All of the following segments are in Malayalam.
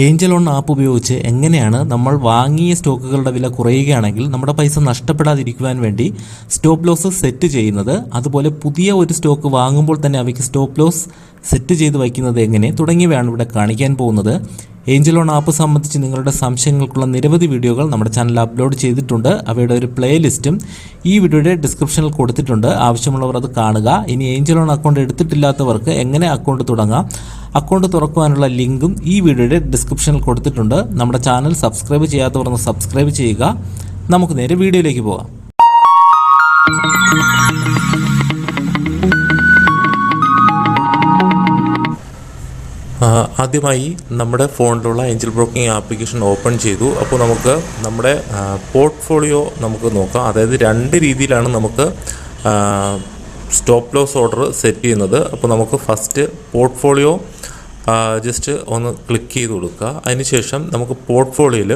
ഏഞ്ചൽ ഓൺ ആപ്പ് ഉപയോഗിച്ച് എങ്ങനെയാണ് നമ്മൾ വാങ്ങിയ സ്റ്റോക്കുകളുടെ വില കുറയുകയാണെങ്കിൽ നമ്മുടെ പൈസ നഷ്ടപ്പെടാതിരിക്കുവാൻ വേണ്ടി സ്റ്റോപ്പ് ലോസ് സെറ്റ് ചെയ്യുന്നത്. അതുപോലെ പുതിയ ഒരു സ്റ്റോക്ക് വാങ്ങുമ്പോൾ തന്നെ അവയ്ക്ക് സ്റ്റോപ്പ് ലോസ് സെറ്റ് ചെയ്ത് വയ്ക്കുന്നത് എങ്ങനെ തുടങ്ങിയവയാണ് ഇവിടെ കാണിക്കാൻ പോകുന്നത്. ഏഞ്ചൽ ആപ്പ് സംബന്ധിച്ച് നിങ്ങളുടെ സംശയങ്ങൾക്കുള്ള നിരവധി വീഡിയോകൾ നമ്മുടെ ചാനൽ അപ്ലോഡ് ചെയ്തിട്ടുണ്ട്. അവയുടെ ഒരു പ്ലേലിസ്റ്റും ഈ വീഡിയോയുടെ ഡിസ്ക്രിപ്ഷനിൽ കൊടുത്തിട്ടുണ്ട്. ആവശ്യമുള്ളവർ അത് കാണുക. ഇനി ഏഞ്ചൽ അക്കൗണ്ട് എടുത്തിട്ടില്ലാത്തവർക്ക് എങ്ങനെ അക്കൗണ്ട് തുടങ്ങാം? അക്കൗണ്ട് തുറക്കുവാനുള്ള ലിങ്കും ഈ വീഡിയോയുടെ ഡിസ്ക്രിപ്ഷനിൽ കൊടുത്തിട്ടുണ്ട്. നമ്മുടെ ചാനൽ സബ്സ്ക്രൈബ് ചെയ്യാത്തവർ ഒന്ന് സബ്സ്ക്രൈബ് ചെയ്യുക. നമുക്ക് നേരെ വീഡിയോയിലേക്ക് പോകാം ആദ്യമായി നമ്മുടെ ഫോണിലുള്ള ഏഞ്ചൽ ബ്രോക്കിംഗ് ആപ്ലിക്കേഷൻ ഓപ്പൺ ചെയ്തു. അപ്പോൾ നമുക്ക് നമ്മുടെ പോർട്ട്ഫോളിയോ നമുക്ക് നോക്കാം. അതായത് രണ്ട് രീതിയിലാണ് നമുക്ക് സ്റ്റോപ്പ് ലോസ് ഓർഡർ സെറ്റ് ചെയ്യുന്നത്. അപ്പോൾ നമുക്ക് ഫസ്റ്റ് പോർട്ട്ഫോളിയോ ജസ്റ്റ് ഒന്ന് ക്ലിക്ക് ചെയ്ത് കൊടുക്കുക. അതിനുശേഷം നമുക്ക് പോർട്ട്ഫോളിയോയിൽ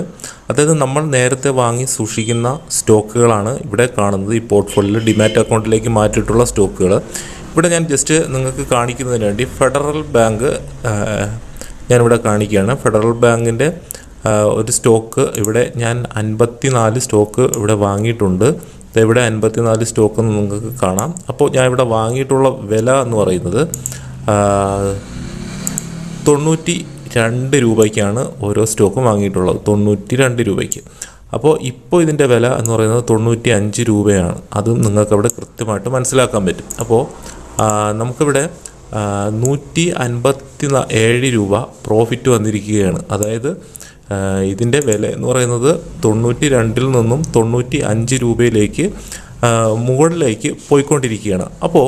അതായത് നമ്മൾ നേരത്തെ വാങ്ങി സൂക്ഷിക്കുന്ന സ്റ്റോക്കുകളാണ് ഇവിടെ കാണുന്നത്. ഈ പോർട്ട്ഫോളിയോയിൽ ഡിമാറ്റ് അക്കൗണ്ടിലേക്ക് മാറ്റിയിട്ടുള്ള സ്റ്റോക്കുകൾ ഇവിടെ ഞാൻ ജസ്റ്റ് നിങ്ങൾക്ക് കാണിക്കുന്നതിന് വേണ്ടി ഫെഡറൽ ബാങ്ക് ഞാനിവിടെ കാണിക്കുകയാണ്. ഫെഡറൽ ബാങ്കിന്റെ ഒരു സ്റ്റോക്ക് ഇവിടെ ഞാൻ അൻപത്തി നാല് സ്റ്റോക്ക് ഇവിടെ വാങ്ങിയിട്ടുണ്ട്. ഇവിടെ അൻപത്തി നാല് സ്റ്റോക്ക് നിങ്ങൾക്ക് കാണാം. അപ്പോൾ ഞാൻ ഇവിടെ വാങ്ങിയിട്ടുള്ള വില എന്ന് പറയുന്നത് തൊണ്ണൂറ്റി രണ്ട് രൂപയ്ക്കാണ് ഓരോ സ്റ്റോക്കും വാങ്ങിയിട്ടുള്ളത്. തൊണ്ണൂറ്റി രണ്ട് രൂപയ്ക്ക്. അപ്പോൾ ഇപ്പോൾ ഇതിന്റെ വില എന്ന് പറയുന്നത് തൊണ്ണൂറ്റി അഞ്ച് രൂപയാണ്. അതും നിങ്ങൾക്ക് അവിടെ കൃത്യമായിട്ട് മനസ്സിലാക്കാൻ പറ്റും. അപ്പോൾ നമുക്കിവിടെ നൂറ്റി അൻപത്തി ഏഴ് രൂപ പ്രോഫിറ്റ് വന്നിരിക്കുകയാണ്. അതായത് ഇതിന്റെ വില എന്ന് പറയുന്നത് തൊണ്ണൂറ്റി രണ്ടിൽ നിന്നും തൊണ്ണൂറ്റി അഞ്ച് രൂപയിലേക്ക് മുകളിലേക്ക് പോയിക്കൊണ്ടിരിക്കുകയാണ്. അപ്പോൾ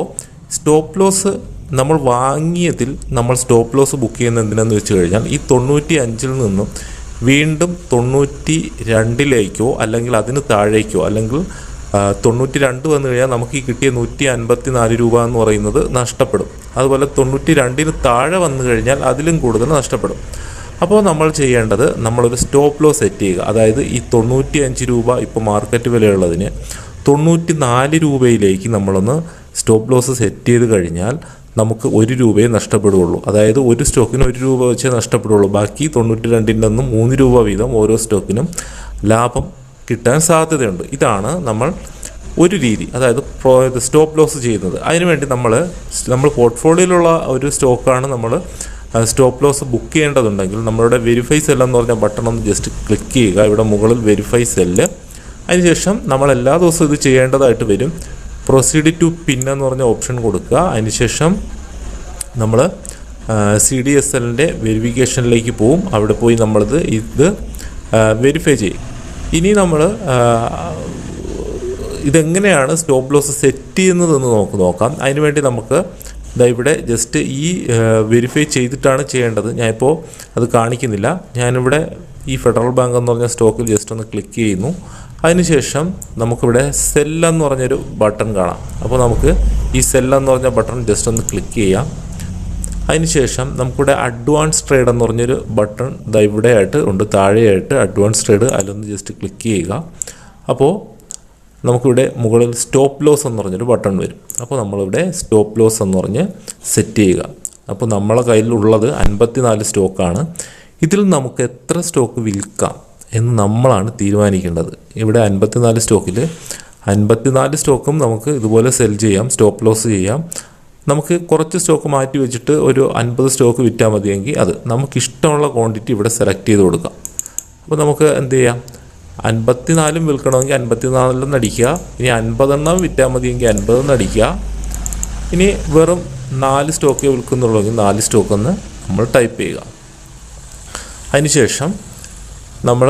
സ്റ്റോപ്പ് ലോസ് നമ്മൾ വാങ്ങിയതിൽ നമ്മൾ സ്റ്റോപ്പ് ലോസ് ബുക്ക് ചെയ്യുന്നത് എന്തിനാന്ന് വെച്ച് കഴിഞ്ഞാൽ ഈ തൊണ്ണൂറ്റി അഞ്ചിൽ നിന്നും വീണ്ടും തൊണ്ണൂറ്റി രണ്ടിലേക്കോ അല്ലെങ്കിൽ അതിന് താഴേക്കോ അല്ലെങ്കിൽ തൊണ്ണൂറ്റി രണ്ട് വന്നു കഴിഞ്ഞാൽ നമുക്ക് ഈ കിട്ടിയ നൂറ്റി അൻപത്തി നാല് രൂപ എന്ന് പറയുന്നത് നഷ്ടപ്പെടും. അതുപോലെ തൊണ്ണൂറ്റി രണ്ടിന് താഴെ വന്നു കഴിഞ്ഞാൽ അതിലും കൂടുതൽ നഷ്ടപ്പെടും. അപ്പോൾ നമ്മൾ ചെയ്യേണ്ടത് നമ്മളൊരു സ്റ്റോപ്പ് ലോ സെറ്റ് ചെയ്യുക. അതായത് ഈ തൊണ്ണൂറ്റി അഞ്ച് രൂപ ഇപ്പോൾ മാർക്കറ്റ് വിലയുള്ളതിന് തൊണ്ണൂറ്റി നാല് രൂപയിലേക്ക് നമ്മളൊന്ന് സ്റ്റോപ്പ് ലോസ് സെറ്റ് ചെയ്ത് കഴിഞ്ഞാൽ നമുക്ക് ഒരു രൂപയെ നഷ്ടപ്പെടുകയുള്ളൂ. അതായത് ഒരു സ്റ്റോക്കിന് ഒരു രൂപ വെച്ചേ നഷ്ടപ്പെടുകയുള്ളൂ. ബാക്കി തൊണ്ണൂറ്റി രണ്ടിന്റെ നിന്ന് മൂന്ന് രൂപ വീതം ഓരോ സ്റ്റോക്കിനും ലാഭം കിട്ടാൻ സാധ്യതയുണ്ട്. ഇതാണ് നമ്മൾ ഒരു രീതി. അതായത് സ്റ്റോപ്പ് ലോസ് ചെയ്യുന്നത്. അതിനുവേണ്ടി നമ്മൾ നമ്മൾ പോർട്ട്ഫോളിയോയിലുള്ള ഒരു സ്റ്റോക്കാണ് നമ്മൾ സ്റ്റോപ്പ് ലോസ് ബുക്ക് ചെയ്യേണ്ടതുണ്ടെങ്കിൽ നമ്മളുടെ വെരിഫൈ സെൽ എന്ന് പറഞ്ഞ ബട്ടൺ ഒന്ന് ജസ്റ്റ് ക്ലിക്ക് ചെയ്യുക. ഇവിടെ മുകളിൽ വെരിഫൈ സെല്ല് അതിനുശേഷം നമ്മൾ എല്ലാ ദിവസവും ഇത് ചെയ്യേണ്ടതായിട്ട് വരും. പ്രൊസീഡ് ടു പിൻ എന്ന് പറഞ്ഞ ഓപ്ഷൻ കൊടുക്കുക. അതിനുശേഷം നമ്മൾ സി ഡി എസ് എല്ലിന്റെ വെരിഫിക്കേഷനിലേക്ക് പോവും. അവിടെ പോയി നമ്മളിത് ഇത് വെരിഫൈ ചെയ്യും. ഇനി നമ്മൾ ഇതെങ്ങനെയാണ് സ്റ്റോപ്പ് ലോസ് സെറ്റ് ചെയ്യുന്നതെന്ന് നമുക്ക് നോക്കാം. അതിനുവേണ്ടി നമുക്ക് ഇതാ ഇവിടെ ജസ്റ്റ് ഈ വെരിഫൈ ചെയ്തിട്ടാണ് ചെയ്യേണ്ടത്. ഞാനിപ്പോൾ അത് കാണിക്കുന്നില്ല. ഞാനിവിടെ ഈ ഫെഡറൽ ബാങ്ക് എന്ന് പറഞ്ഞ സ്റ്റോക്കിൽ ജസ്റ്റ് ഒന്ന് ക്ലിക്ക് ചെയ്യുന്നു. അതിനുശേഷം നമുക്കിവിടെ സെല്ലെന്ന് പറഞ്ഞൊരു ബട്ടൺ കാണാം. അപ്പോൾ നമുക്ക് ഈ സെല്ലെന്ന് പറഞ്ഞ ബട്ടൺ ജസ്റ്റ് ഒന്ന് ക്ലിക്ക് ചെയ്യാം. അതിനുശേഷം നമുക്കിവിടെ അഡ്വാൻസ് ട്രേഡ് എന്ന് പറഞ്ഞൊരു ബട്ടൺ ദാ ഇവിടെയായിട്ട് ഉണ്ട് താഴെയായിട്ട് അഡ്വാൻസ് ട്രേഡ് അതിലൊന്ന് ജസ്റ്റ് ക്ലിക്ക് ചെയ്യുക. അപ്പോൾ നമുക്കിവിടെ മുകളിൽ സ്റ്റോപ്പ് ലോസ് എന്ന് പറഞ്ഞൊരു ബട്ടൺ വരും. അപ്പോൾ നമ്മളിവിടെ സ്റ്റോപ്പ് ലോസ് എന്ന് പറഞ്ഞ് സെറ്റ് ചെയ്യുക. അപ്പോൾ നമ്മളെ കയ്യിലുള്ളത് അൻപത്തി നാല് സ്റ്റോക്കാണ് ഇതിൽ നമുക്ക് എത്ര സ്റ്റോക്ക് വിൽക്കാം എന്ന് നമ്മളാണ് തീരുമാനിക്കേണ്ടത്. ഇവിടെ അൻപത്തിനാല് സ്റ്റോക്കിൽ അൻപത്തിനാല് സ്റ്റോക്കും നമുക്ക് ഇതുപോലെ സെൽ ചെയ്യാം സ്റ്റോപ്പ് ലോസ് ചെയ്യാം. നമുക്ക് കുറച്ച് സ്റ്റോക്ക് മാറ്റി വെച്ചിട്ട് ഒരു അൻപത് സ്റ്റോക്ക് വിറ്റാൽ മതിയെങ്കിൽ അത് നമുക്ക് ഇഷ്ടമുള്ള ക്വാണ്ടിറ്റി ഇവിടെ സെലക്ട് ചെയ്ത് കൊടുക്കാം. അപ്പോൾ നമുക്ക് എന്ത് ചെയ്യാം? അൻപത്തിനാലും വിൽക്കണമെങ്കിൽ അൻപത്തിനാലെണ്ണം അടിക്കുക. ഇനി അൻപതെണ്ണം വിറ്റാൽ മതിയെങ്കിൽ അൻപതെണ്ണം അടിക്കുക. ഇനി വെറും നാല് സ്റ്റോക്കേ വിൽക്കുന്നുള്ളൂ നാല് സ്റ്റോക്ക് ഒന്ന് നമ്മൾ ടൈപ്പ് ചെയ്യുക. അതിനുശേഷം നമ്മൾ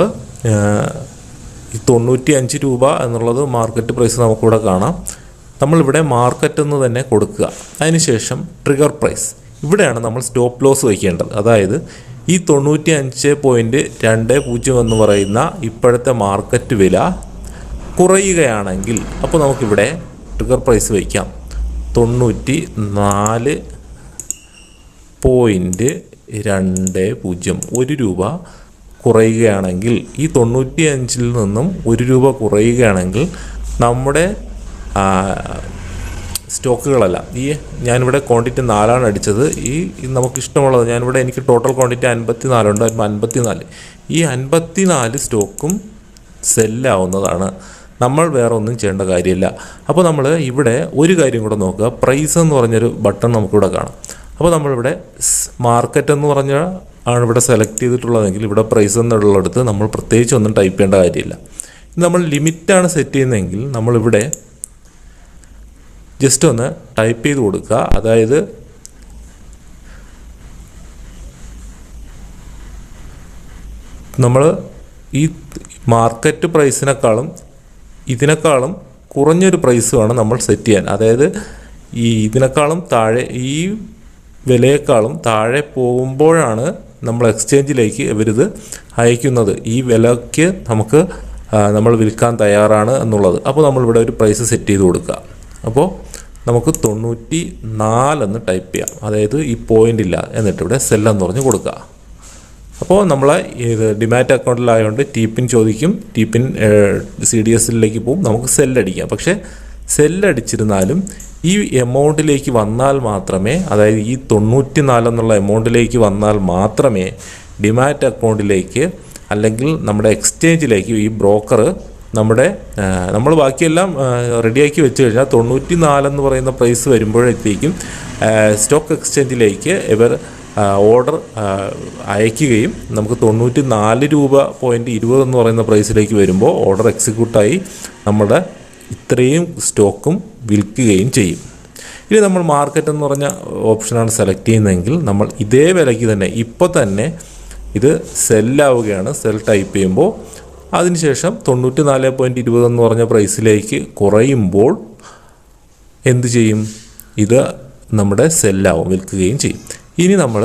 ഈ തൊണ്ണൂറ്റി അഞ്ച് രൂപ എന്നുള്ളത് മാർക്കറ്റ് പ്രൈസ് നമുക്കിവിടെ കാണാം. നമ്മളിവിടെ മാർക്കറ്റ് എന്ന് തന്നെ കൊടുക്കുക. അതിനുശേഷം ട്രിഗർ പ്രൈസ് ഇവിടെയാണ് നമ്മൾ സ്റ്റോപ്പ് ലോസ് വയ്ക്കേണ്ടത്. അതായത് ഈ തൊണ്ണൂറ്റി അഞ്ച് പോയിന്റ് രണ്ട് പൂജ്യം എന്ന് പറയുന്ന ഇപ്പോഴത്തെ മാർക്കറ്റ് വില കുറയുകയാണെങ്കിൽ അപ്പോൾ നമുക്കിവിടെ ട്രിഗർ പ്രൈസ് വയ്ക്കാം. തൊണ്ണൂറ്റി നാല് പോയിന്റ് രണ്ട് പൂജ്യം. ഒരു രൂപ കുറയുകയാണെങ്കിൽ ഈ തൊണ്ണൂറ്റി അഞ്ചിൽ നിന്നും ഒരു രൂപ കുറയുകയാണെങ്കിൽ നമ്മുടെ സ്റ്റോക്കുകളല്ല. ഈ ഞാനിവിടെ ക്വാണ്ടിറ്റി നാലാണ് അടിച്ചത്. ഈ നമുക്ക് ഇഷ്ടമുള്ളത് ഞാനിവിടെ എനിക്ക് ടോട്ടൽ ക്വാണ്ടിറ്റി അൻപത്തി നാലുണ്ട് അൻപത്തി നാല് ഈ അൻപത്തി നാല് സ്റ്റോക്കും സെല്ലാവുന്നതാണ്. നമ്മൾ വേറെ ഒന്നും ചെയ്യേണ്ട കാര്യമില്ല. അപ്പോൾ നമ്മൾ ഇവിടെ ഒരു കാര്യം കൂടെ നോക്കുക. പ്രൈസ് എന്ന് പറഞ്ഞൊരു ബട്ടൺ നമുക്കിവിടെ കാണാം. അപ്പോൾ നമ്മളിവിടെ മാർക്കറ്റ് എന്ന് പറഞ്ഞ ആണ് ഇവിടെ സെലക്ട് ചെയ്തിട്ടുള്ളതെങ്കിൽ ഇവിടെ പ്രൈസ് എന്നുള്ളിടത്ത് നമ്മൾ പ്രത്യേകിച്ച് ഒന്നും ടൈപ്പ് ചെയ്യേണ്ട കാര്യമില്ല. നമ്മൾ ലിമിറ്റാണ് സെറ്റ് ചെയ്യുന്നതെങ്കിൽ നമ്മളിവിടെ ജസ്റ്റ് ഒന്ന് ടൈപ്പ് ചെയ്ത് കൊടുക്കുക. അതായത് നമ്മൾ ഈ മാർക്കറ്റ് പ്രൈസിനേക്കാളും ഇതിനേക്കാളും കുറഞ്ഞൊരു പ്രൈസ് വേണം നമ്മൾ സെറ്റ് ചെയ്യാൻ. അതായത് ഈ ഇതിനേക്കാളും താഴെ ഈ വിലയേക്കാളും താഴെ പോകുമ്പോഴാണ് നമ്മൾ എക്സ്ചേഞ്ചിലേക്ക് ഇവരിത് അയക്കുന്നത്. ഈ വിലയ്ക്ക് നമുക്ക് നമ്മൾ വിൽക്കാൻ തയ്യാറാണ് എന്നുള്ളത്. അപ്പോൾ നമ്മളിവിടെ ഒരു പ്രൈസ് സെറ്റ് ചെയ്ത് കൊടുക്കുക. അപ്പോൾ നമുക്ക് തൊണ്ണൂറ്റി നാലെന്ന് ടൈപ്പ് ചെയ്യാം. അതായത് ഈ പോയിന്റ് ഇല്ല എന്നിട്ട് ഇവിടെ സെല്ലെന്ന് പറഞ്ഞ് കൊടുക്കുക. അപ്പോൾ നമ്മൾ ഇത് ഡിമാറ്റ് അക്കൗണ്ടിലായതുകൊണ്ട് ടി പിൻ ചോദിക്കും. ടി പിൻ സി ഡി എസിലേക്ക് പോകും. നമുക്ക് സെല്ലടിക്കാം പക്ഷേ സെല്ലടിച്ചിരുന്നാലും ഈ എമൗണ്ടിലേക്ക് വന്നാൽ മാത്രമേ അതായത് ഈ തൊണ്ണൂറ്റി നാലെന്നുള്ള എമൗണ്ടിലേക്ക് വന്നാൽ മാത്രമേ ഡിമാറ്റ് അക്കൗണ്ടിലേക്ക് അല്ലെങ്കിൽ നമ്മുടെ എക്സ്ചേഞ്ചിലേക്ക് ഈ ബ്രോക്കർ നമ്മുടെ നമ്മൾ ബാക്കിയെല്ലാം റെഡിയാക്കി വെച്ച് കഴിഞ്ഞാൽ തൊണ്ണൂറ്റി നാലെന്ന് പറയുന്ന പ്രൈസ് വരുമ്പോഴത്തേക്കും സ്റ്റോക്ക് എക്സ്ചേഞ്ചിലേക്ക് ഇവർ ഓർഡർ അയക്കുകയും നമുക്ക് തൊണ്ണൂറ്റി നാല് രൂപ പോയിന്റ് ഇരുപത് എന്ന് പറയുന്ന പ്രൈസിലേക്ക് വരുമ്പോൾ ഓർഡർ എക്സിക്യൂട്ടായി നമ്മുടെ ഇത്രയും സ്റ്റോക്കും വിൽക്കുകയും ചെയ്യും. ഇനി നമ്മൾ മാർക്കറ്റ് എന്ന് പറഞ്ഞ ഓപ്ഷനാണ് സെലക്ട് ചെയ്യുന്നതെങ്കിൽ നമ്മൾ ഇതേ വിലയ്ക്ക് തന്നെ ഇപ്പോൾ തന്നെ ഇത് സെല്ലാവുകയാണ് സെൽ ടൈപ്പ് ചെയ്യുമ്പോൾ അതിനുശേഷം തൊണ്ണൂറ്റി നാല് പോയിന്റ് ഇരുപതെന്ന് പറഞ്ഞ പ്രൈസിലേക്ക് കുറയുമ്പോൾ എന്ത് ചെയ്യും? ഇത് നമ്മുടെ സെല്ലാവും വിൽക്കുകയും ചെയ്യും. ഇനി നമ്മൾ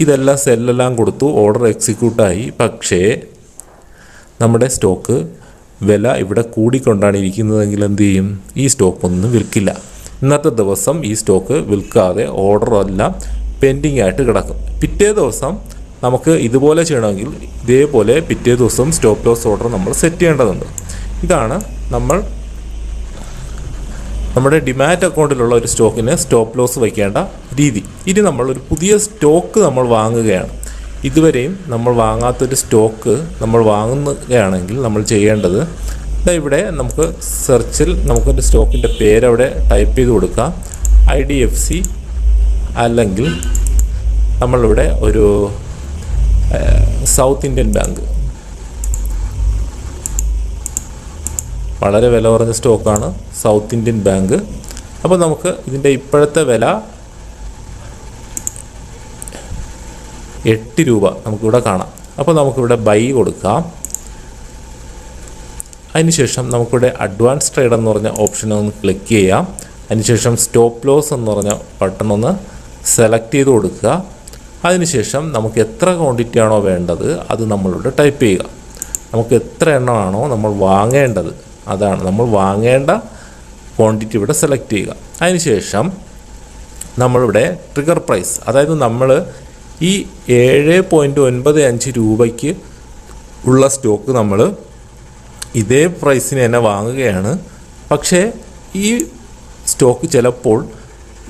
ഇതെല്ലാം സെല്ലെല്ലാം കൊടുത്തു ഓർഡർ എക്സിക്യൂട്ടായി പക്ഷേ നമ്മുടെ സ്റ്റോക്ക് വില ഇവിടെ കൂടിക്കൊണ്ടാണ് ഇരിക്കുന്നതെങ്കിൽ എന്ത് ചെയ്യും? ഈ സ്റ്റോക്ക് ഒന്നും വിൽക്കില്ല. ഇന്നത്തെ ദിവസം ഈ സ്റ്റോക്ക് വിൽക്കാതെ ഓർഡർ എല്ലാം പെൻഡിങ് ആയിട്ട് കിടക്കും. പിറ്റേ ദിവസം നമുക്ക് ഇതുപോലെ ചെയ്യണമെങ്കിൽ ഇതേപോലെ പിറ്റേ ദിവസം സ്റ്റോപ്പ് ലോസ് ഓർഡർ നമ്മൾ സെറ്റ് ചെയ്യേണ്ടതുണ്ട്. ഇതാണ് നമ്മൾ നമ്മുടെ ഡിമാറ്റ് അക്കൗണ്ടിലുള്ള ഒരു സ്റ്റോക്കിന് സ്റ്റോപ്പ് ലോസ് വയ്ക്കേണ്ട രീതി. ഇനി നമ്മൾ ഒരു പുതിയ സ്റ്റോക്ക് നമ്മൾ വാങ്ങുകയാണ്. ഇതുവരെയും നമ്മൾ വാങ്ങാത്തൊരു സ്റ്റോക്ക് നമ്മൾ വാങ്ങുകയാണെങ്കിൽ നമ്മൾ ചെയ്യേണ്ടത് ഇവിടെ നമുക്ക് സെർച്ചിൽ നമുക്കൊരു സ്റ്റോക്കിന്റെ പേരവിടെ ടൈപ്പ് ചെയ്ത് കൊടുക്കാം. ഐ ഡി എഫ് സി അല്ലെങ്കിൽ നമ്മളിവിടെ ഒരു സൗത്ത് ഇന്ത്യൻ ബാങ്ക്. വളരെ വില കുറഞ്ഞ സ്റ്റോക്കാണ് സൗത്ത് ഇന്ത്യൻ ബാങ്ക്. അപ്പോൾ നമുക്ക് ഇതിന്റെ ഇപ്പോഴത്തെ വില എട്ട് രൂപ നമുക്കിവിടെ കാണാം. അപ്പോൾ നമുക്കിവിടെ ബൈ കൊടുക്കാം. അതിനുശേഷം നമുക്കിവിടെ അഡ്വാൻസ് ട്രേഡ് എന്ന് പറഞ്ഞ ഓപ്ഷൻ ഒന്ന് ക്ലിക്ക് ചെയ്യാം. അതിനുശേഷം സ്റ്റോപ്പ് ലോസ് എന്ന് പറഞ്ഞ ബട്ടൺ ഒന്ന് സെലക്ട് ചെയ്ത് കൊടുക്കുക. അതിനുശേഷം നമുക്ക് എത്ര ക്വാണ്ടിറ്റി ആണോ വേണ്ടത് അത് നമ്മളിവിടെ ടൈപ്പ് ചെയ്യുക. നമുക്ക് എത്ര എണ്ണമാണോ നമ്മൾ വാങ്ങേണ്ടത് അതാണ് നമ്മൾ വാങ്ങേണ്ട ക്വാണ്ടിറ്റി ഇവിടെ സെലക്ട് ചെയ്യുക. അതിനുശേഷം നമ്മളിവിടെ ട്രിഗർ പ്രൈസ് അതായത് നമ്മൾ ഈ ഏഴ് പോയിന്റ് ഒൻപത് അഞ്ച് രൂപയ്ക്ക് ഉള്ള സ്റ്റോക്ക് നമ്മൾ ഇതേ പ്രൈസിന് തന്നെ വാങ്ങുകയാണ്. പക്ഷേ ഈ സ്റ്റോക്ക് ചിലപ്പോൾ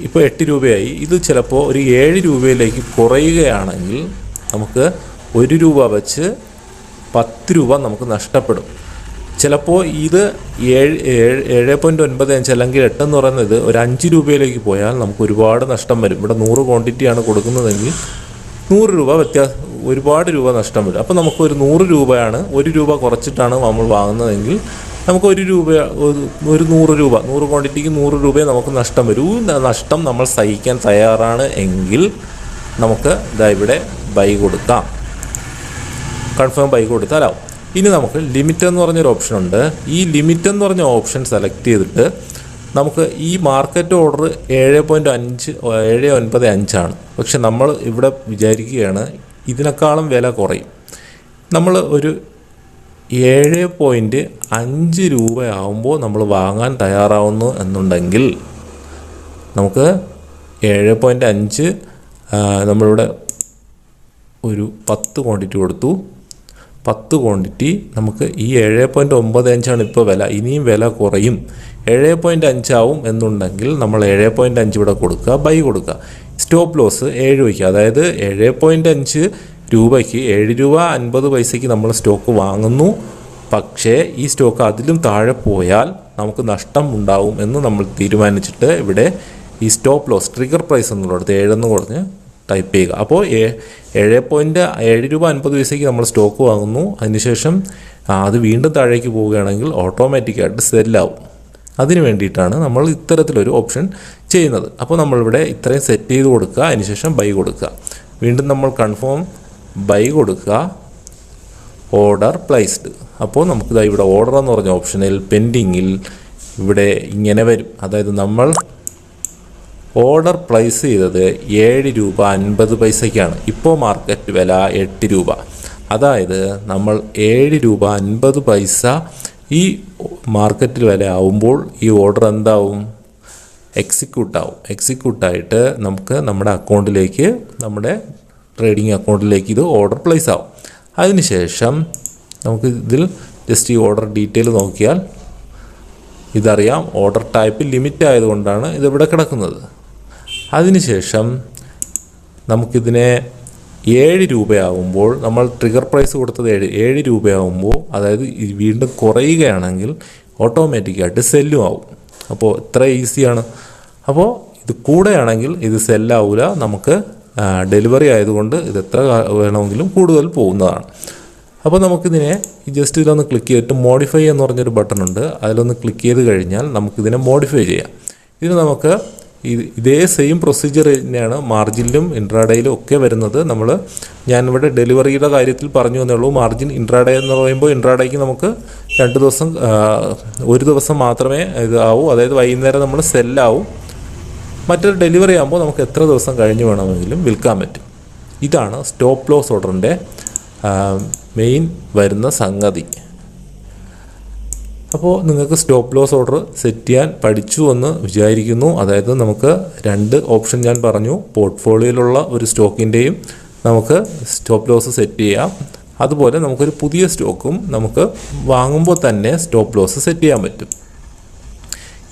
ഇപ്പോൾ എട്ട് രൂപയായി. ഇത് ചിലപ്പോൾ ഒരു ഏഴ് രൂപയിലേക്ക് കുറയുകയാണെങ്കിൽ നമുക്ക് ഒരു രൂപ വെച്ച് പത്ത് രൂപ നമുക്ക് നഷ്ടപ്പെടും. ചിലപ്പോൾ ഇത് ഏഴ് ഏഴ് ഏഴ് പോയിന്റ് ഒൻപത് അഞ്ച് അല്ലെങ്കിൽ എട്ട് എന്ന് പറയുന്നത് ഒരു അഞ്ച് രൂപയിലേക്ക് പോയാൽ നമുക്ക് ഒരുപാട് നഷ്ടം വരും. ഇവിടെ നൂറ് ക്വാണ്ടിറ്റിയാണ് കൊടുക്കുന്നതെങ്കിൽ നൂറ് രൂപ വ്യത്യാസം ഒരുപാട് രൂപ നഷ്ടം വരും. അപ്പോൾ നമുക്ക് ഒരു നൂറ് രൂപയാണ് ഒരു രൂപ കുറച്ചിട്ടാണ് നമ്മൾ വാങ്ങുന്നതെങ്കിൽ നമുക്ക് ഒരു രൂപ ഒരു- നൂറ് രൂപ നൂറ് ക്വാണ്ടിറ്റിക്ക് നൂറ് രൂപയെ നമുക്ക് നഷ്ടം വരും. നഷ്ടം നമ്മൾ സഹിക്കാൻ തയ്യാറാണ് എങ്കിൽ നമുക്ക് ഇതാ ഇവിടെ ബൈ കൊടുക്കാം. കൺഫേം ബൈ കൊടുത്താലാവും ഇനി നമുക്ക് ലിമിറ്റ് എന്ന് പറഞ്ഞൊരു ഓപ്ഷൻ ഉണ്ട്. ഈ ലിമിറ്റ് എന്ന് പറഞ്ഞ ഓപ്ഷൻ സെലക്ട് ചെയ്തിട്ട് നമുക്ക് ഈ മാർക്കറ്റ് ഓർഡർ ഏഴ് പോയിന്റ് അഞ്ച് ഏഴ് ഒൻപത് അഞ്ചാണ് പക്ഷെ നമ്മൾ ഇവിടെ വിചാരിക്കുകയാണ് ഇതിനേക്കാളും വില കുറയും. നമ്മൾ ഒരു ഏഴ് പോയിന്റ് അഞ്ച് രൂപയാവുമ്പോൾ നമ്മൾ വാങ്ങാൻ തയ്യാറാവുന്നു എന്നുണ്ടെങ്കിൽ നമുക്ക് ഏഴ് പോയിന്റ് അഞ്ച് നമ്മളിവിടെ ഒരു പത്ത് ക്വാണ്ടിറ്റി കൊടുത്തു. പത്ത് ക്വാണ്ടിറ്റി നമുക്ക് ഈ ഏഴ് പോയിന്റ് ഒമ്പത് അഞ്ചാണ് ഇപ്പോൾ വില. ഇനിയും വില കുറയും. ഏഴ് പോയിന്റ് അഞ്ചാവും എന്നുണ്ടെങ്കിൽ നമ്മൾ ഏഴ് പോയിന്റ് അഞ്ച് ഇവിടെ കൊടുക്കുക ബൈ കൊടുക്കുക. സ്റ്റോപ്പ് ലോസ് ഏഴ് വയ്ക്കുക. അതായത് ഏഴ് പോയിന്റ് അഞ്ച് രൂപയ്ക്ക് ഏഴ് രൂപ അൻപത് പൈസയ്ക്ക് നമ്മൾ സ്റ്റോക്ക് വാങ്ങുന്നു. പക്ഷേ ഈ സ്റ്റോക്ക് അതിലും താഴെ പോയാൽ നമുക്ക് നഷ്ടം ഉണ്ടാവും എന്ന് നമ്മൾ തീരുമാനിച്ചിട്ട് ഇവിടെ ഈ സ്റ്റോപ്പ് ലോസ് ട്രിഗർ പ്രൈസ് എന്നുള്ളിടത്ത് ഏഴെന്ന് കുറഞ്ഞ് ടൈപ്പ് ചെയ്യുക. അപ്പോൾ ഏഴ് പോയിന്റ് ഏഴ് രൂപ അൻപത് പൈസയ്ക്ക് നമ്മൾ സ്റ്റോക്ക് വാങ്ങുന്നു. അതിനുശേഷം അത് വീണ്ടും താഴേക്ക് പോവുകയാണെങ്കിൽ ഓട്ടോമാറ്റിക്കായിട്ട് സെല്ലാവും അതിന് വേണ്ടിയിട്ടാണ് നമ്മൾ ഇത്തരത്തിലൊരു ഓപ്ഷൻ ചെയ്യുന്നത്. അപ്പോൾ നമ്മളിവിടെ ഇത്രയും സെറ്റ് ചെയ്ത് കൊടുക്കുക. അതിനുശേഷം ബൈ കൊടുക്കുക. വീണ്ടും നമ്മൾ കൺഫേം ബൈ കൊടുക്കുക ഓർഡർ പ്ലേസ്ഡ് അപ്പോൾ നമുക്കിതാ ഇവിടെ ഓർഡർ എന്ന് പറഞ്ഞ ഓപ്ഷനിൽ പെൻഡിങ്ങിൽ ഇവിടെ ഇങ്ങനെ വരും. അതായത് നമ്മൾ ഓർഡർ പ്ലേസ് ചെയ്തത് ഏഴ് രൂപ അൻപത് പൈസയ്ക്കാണ്. ഇപ്പോൾ മാർക്കറ്റ് വില എട്ട് രൂപ. അതായത് നമ്മൾ ഏഴ് രൂപ അൻപത് പൈസ ഈ മാർക്കറ്റിൽ വില ആവുമ്പോൾ ഈ ഓർഡർ എന്താവും? എക്സിക്യൂട്ടാവും എക്സിക്യൂട്ടായിട്ട് നമുക്ക് നമ്മുടെ അക്കൗണ്ടിലേക്ക് നമ്മുടെ ട്രേഡിംഗ് അക്കൗണ്ടിലേക്ക് ഇത് ഓർഡർ പ്ലേസ് ആവും. അതിനുശേഷം നമുക്ക് ഇതിൽ ജസ്റ്റ് ഈ ഓർഡർ ഡീറ്റെയിൽ നോക്കിയാൽ ഇതറിയാം. ഓർഡർ ടൈപ്പ് ലിമിറ്റ് ആയതുകൊണ്ടാണ് ഇതിവിടെ കിടക്കുന്നത്. അതിനുശേഷം നമുക്കിതിനെ ഏഴ് രൂപയാകുമ്പോൾ നമ്മൾ ട്രിഗർ പ്രൈസ് കൊടുത്തത് ഏഴ് ഏഴ് രൂപയാകുമ്പോൾ അതായത് വീണ്ടും കുറയുകയാണെങ്കിൽ ഓട്ടോമാറ്റിക്കായിട്ട് സെല്ലും ആവും. അപ്പോൾ ഇത്ര ഈസിയാണ് അപ്പോൾ ഇത് കൂടെയാണെങ്കിൽ ഇത് സെല്ലാവില്ല നമുക്ക് ഡെലിവറി ആയതുകൊണ്ട് ഇത് എത്ര വേണമെങ്കിലും കൂടുതൽ പോകുന്നതാണ്. അപ്പോൾ നമുക്കിതിനെ ജസ്റ്റ് ഇതിലൊന്ന് ക്ലിക്ക് ചെയ്തിട്ട് മോഡിഫൈ എന്ന് പറഞ്ഞൊരു ബട്ടൺ ഉണ്ട്. അതിലൊന്ന് ക്ലിക്ക് ചെയ്ത് കഴിഞ്ഞാൽ നമുക്കിതിനെ മോഡിഫൈ ചെയ്യാം. ഇതിന് നമുക്ക് ഇത് ഇതേ സെയിം പ്രൊസീജിയർ തന്നെയാണ് മാർജിനിലും ഇൻട്രാഡേയിലും ഒക്കെ വരുന്നത്. നമ്മൾ ഞാനിവിടെ ഡെലിവറിയുടെ കാര്യത്തിൽ പറഞ്ഞു എന്നേ ഉള്ളൂ. മാർജിൻ ഇൻട്രാഡേ എന്ന് പറയുമ്പോൾ ഇൻട്രാഡേക്ക് നമുക്ക് രണ്ട് ദിവസം ഒരു ദിവസം മാത്രമേ ഇത് ആവൂ. അതായത് വൈകുന്നേരം നമ്മൾ സെല്ലാവും മറ്റൊരു ഡെലിവറി ആകുമ്പോൾ നമുക്ക് എത്ര ദിവസം കഴിഞ്ഞ് വേണമെങ്കിലും വിൽക്കാൻ പറ്റും. ഇതാണ് സ്റ്റോപ്പ് ലോസ് ഓർഡറിന്റെ മെയിൻ വരുന്ന സംഗതി. അപ്പോൾ നിങ്ങൾക്ക് സ്റ്റോപ്പ് ലോസ് ഓർഡർ സെറ്റ് ചെയ്യാൻ പഠിച്ചു എന്ന് വിചാരിക്കുന്നു. അതായത് നമുക്ക് രണ്ട് ഓപ്ഷൻ ഞാൻ പറഞ്ഞു. പോർട്ട്ഫോളിയോയിലുള്ള ഒരു സ്റ്റോക്കിന്റെയും നമുക്ക് സ്റ്റോപ്പ് ലോസ് സെറ്റ് ചെയ്യാം. അതുപോലെ നമുക്കൊരു പുതിയ സ്റ്റോക്കും നമുക്ക് വാങ്ങുമ്പോൾ തന്നെ സ്റ്റോപ്പ് ലോസ് സെറ്റ് ചെയ്യാൻ പറ്റും.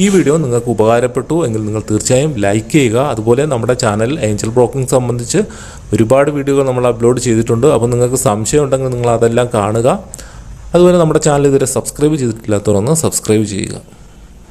ഈ വീഡിയോ നിങ്ങൾക്ക് ഉപകാരപ്പെട്ടു എങ്കിൽ നിങ്ങൾ തീർച്ചയായും ലൈക്ക് ചെയ്യുക. അതുപോലെ നമ്മുടെ ചാനൽ ഏഞ്ചൽ ബ്രോക്കിംഗ് സംബന്ധിച്ച് ഒരുപാട് വീഡിയോകൾ നമ്മൾ അപ്ലോഡ് ചെയ്തിട്ടുണ്ട്. അപ്പോൾ നിങ്ങൾക്ക് സംശയം ഉണ്ടെങ്കിൽ നിങ്ങൾ അതെല്ലാം കാണുക. അതുപോലെ നമ്മുടെ ചാനൽ ഇതുവരെ സബ്സ്ക്രൈബ് ചെയ്തിട്ടില്ലാത്തവരൊന്ന് സബ്സ്ക്രൈബ് ചെയ്യുക.